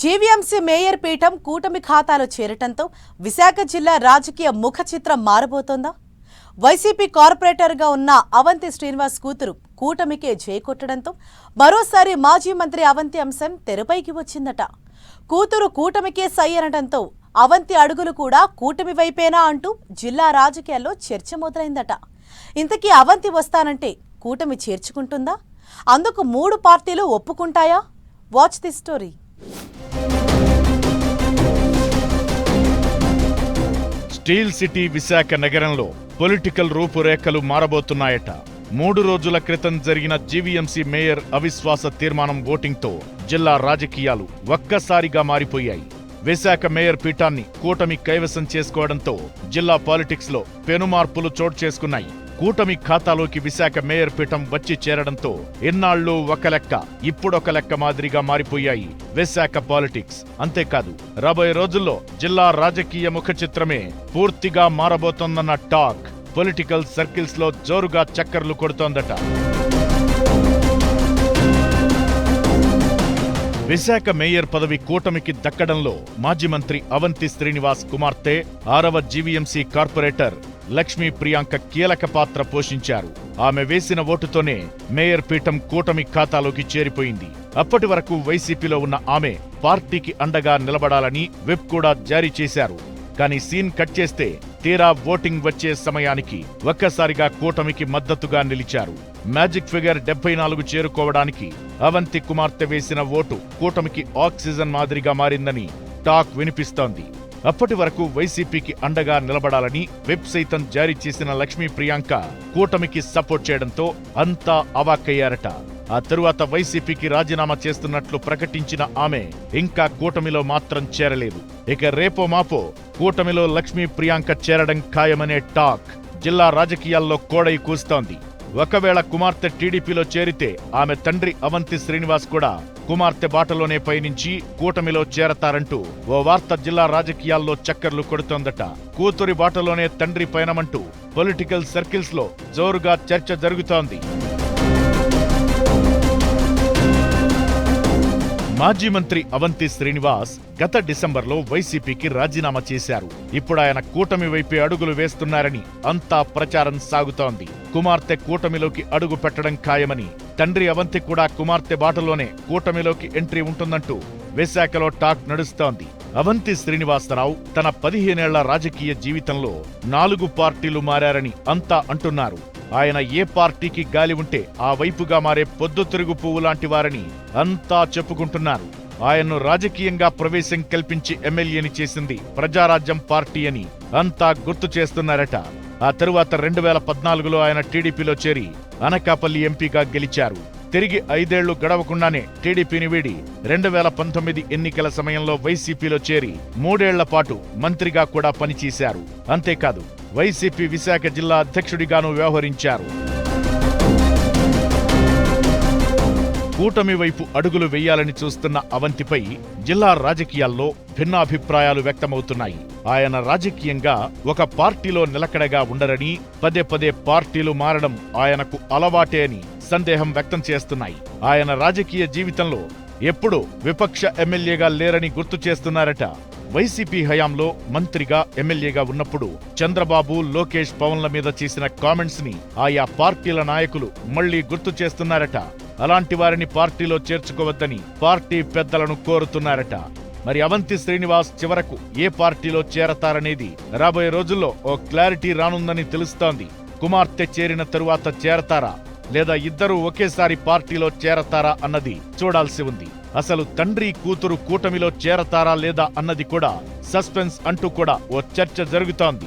GVMC mayor పీఠం కూటమి ఖాతాలో చేరటంతో విశాఖ జిల్లా రాజకీయ ముఖ చిత్రం మారబోతోందా? వైసీపీ కార్పొరేటర్గా ఉన్న అవంతి శ్రీనివాస్ కూతురు కూటమికే చేకొట్టడంతో మరోసారి మాజీ మంత్రి అవంతి అంశం తెరపైకి వచ్చిందట. కూతురు కూటమికే సై అనడంతో అవంతి అడుగులు కూడా కూటమి వైపేనా అంటూ జిల్లా రాజకీయాల్లో చర్చ మొదలైందట. ఇంతకీ అవంతి వస్తానంటే కూటమి చేర్చుకుంటుందా? అందుకు మూడు పార్టీలు ఒప్పుకుంటాయా? Watch the story. Steel city Visakha నగరంలో పొలిటికల్ రూపురేఖలు మారబోతున్నాయట. మూడు రోజుల క్రితం జరిగిన జీవీఎంసీ మేయర్ అవిశ్వాస తీర్మానం ఓటింగ్తో జిల్లా రాజకీయాలు ఒక్కసారిగా మారిపోయాయి. విశాఖ మేయర్ పీఠాన్ని కూటమి కైవసం చేసుకోవడంతో జిల్లా పాలిటిక్స్లో పెనుమార్పులు చోటు చేసుకున్నాయి. కూటమి ఖాతాలోకి విశాఖ మేయర్ పీఠం వచ్చి చేరడంతో ఇన్నాళ్ళు ఒక లెక్క ఇప్పుడొక లెక్క మాదిరిగా మారిపోయాయి విశాఖ పాలిటిక్స్. అంతేకాదు రాబోయే రోజుల్లో జిల్లా రాజకీయ ముఖ చిత్రమే పూర్తిగా మారబోతోందన్న టాక్ పొలిటికల్ సర్కిల్స్లో జోరుగా చక్కర్లు కొడుతోందట. విశాఖ మేయర్ పదవి కూటమికి దక్కడంలో మాజీ మంత్రి అవంతి శ్రీనివాస్ కుమార్తె ఆరవ జీవీఎంసీ కార్పొరేటర్ లక్ష్మీ ప్రియాంక కీలక పాత్ర పోషించారు. ఆమె వేసిన ఓటుతోనే మేయర్ పీఠం కూటమి ఖాతాలోకి చేరిపోయింది. అప్పటి వరకు వైసీపీలో ఉన్న ఆమె పార్టీకి అండగా నిలబడాలని విప్ కూడా జారీ చేశారు. కానీ సీన్ కట్ చేస్తే తీరా ఓటింగ్ వచ్చే సమయానికి ఒక్కసారిగా కూటమికి మద్దతుగా నిలిచారు. మ్యాజిక్ ఫిగర్ డెబ్బై నాలుగు చేరుకోవడానికి అవంతి కుమార్తె వేసిన ఓటు కూటమికి ఆక్సిజన్ మాదిరిగా మారిందని టాక్ వినిపిస్తోంది. అప్పటి వరకు వైసీపీకి అండగా నిలబడాలని వెబ్ సైతం జారీ చేసిన లక్ష్మీ ప్రియాంక కూటమికి సపోర్ట్ చేయడంతో అంతా అవాక్కయ్యారట. ఆ తరువాత వైసీపీకి రాజీనామా చేస్తున్నట్లు ప్రకటించిన ఆమె ఇంకా కూటమిలో మాత్రం చేరలేదు. ఇక రేపో మాపో కూటమిలో లక్ష్మీ ప్రియాంక చేరడం ఖాయమనే టాక్ జిల్లా రాజకీయాల్లో కోడై కూస్తోంది. ఒకవేళ కుమార్తె టీడీపీలో చేరితే ఆమె తండ్రి అవంతి శ్రీనివాస్ కూడా కుమార్తె బాటలోనే పయనించి కూటమిలో చేరతారంటూ ఓ వార్త జిల్లా రాజకీయాల్లో చక్కర్లు కొడుతోందట. కూతురి బాటలోనే తండ్రి పయనమంటూ పొలిటికల్ సర్కిల్స్లో జోరుగా చర్చ జరుగుతోంది. మాజీ మంత్రి అవంతి శ్రీనివాస్ గత డిసెంబర్లో వైసీపీకి రాజీనామా చేశారు. ఇప్పుడు ఆయన కూటమి వైపే అడుగులు వేస్తున్నారని అంతా ప్రచారం సాగుతోంది. కుమార్తె కూటమిలోకి అడుగు పెట్టడం ఖాయమని తండ్రి అవంతి కూడా కుమార్తె బాటలోనే కూటమిలోకి ఎంట్రీ ఉంటుందంటూ విశాఖలో టాక్ నడుస్తోంది. అవంతి శ్రీనివాసరావు తన పదిహేనేళ్ళ రాజకీయ జీవితంలో నాలుగు పార్టీలు మారారని అంతా అంటున్నారు. ఆయన ఏ పార్టీకి గాలి ఉంటే ఆ వైపుగా మారే పొద్దుతిరుగు పువ్వు లాంటి వారని అంతా చెప్పుకుంటున్నారు. ఆయన్ను రాజకీయంగా ప్రవేశం కల్పించి ఎమ్మెల్యేని చేసింది ప్రజారాజ్యం పార్టీ అని అంతా గుర్తు చేస్తున్నారట. ఆ తరువాత రెండు వేల పద్నాలుగులో ఆయన టీడీపీలో చేరి అనకాపల్లి ఎంపీగా గెలిచారు. తిరిగి ఐదేళ్ళు గడవకుండానే టీడీపీని వీడి రెండు వేల పంతొమ్మిది ఎన్నికల సమయంలో వైసీపీలో చేరి మూడేళ్ళ పాటు మంత్రిగా కూడా పనిచేశారు. అంతేకాదు వైసీపీ విశాఖ జిల్లా అధ్యక్షుడిగాను వ్యవహరించారు. కూటమి వైపు అడుగులు వేయాలని చూస్తున్న అవంతిపై జిల్లా రాజకీయాల్లో భిన్నాభిప్రాయాలు వ్యక్తమవుతున్నాయి. ఆయన రాజకీయంగా ఒక పార్టీలో నిలకడగా ఉండరని పదే పదే పార్టీలు మారడం ఆయనకు అలవాటే అని సందేహం వ్యక్తం చేస్తున్నాయి. ఆయన రాజకీయ జీవితంలో ఎప్పుడూ విపక్ష ఎమ్మెల్యేగా లేరని గుర్తు చేస్తున్నారట. వైసీపీ హయాంలో మంత్రిగా ఎమ్మెల్యేగా ఉన్నప్పుడు చంద్రబాబు లోకేష్ పవన్ల మీద చేసిన కామెంట్స్ని ఆయా పార్టీల నాయకులు మళ్ళీ గుర్తు చేస్తున్నారట. అలాంటి వారిని పార్టీలో చేర్చుకోవద్దని పార్టీ పెద్దలను కోరుతున్నారట. మరి అవంతి శ్రీనివాస్ చివరకు ఏ పార్టీలో చేరతారనేది రాబోయే రోజుల్లో ఓ క్లారిటీ రానుందని తెలుస్తోంది. కుమార్తె చేరిన తరువాత చేరతారా? లేదా ఇద్దరూ ఒకేసారి పార్టీలో చేరతారా అన్నది చూడాల్సి ఉంది. అసలు తండ్రి కూతురు కూటమిలో చేరతారా లేదా అన్నది కూడా సస్పెన్స్ అంటూ కూడా ఓ చర్చ జరుగుతోంది.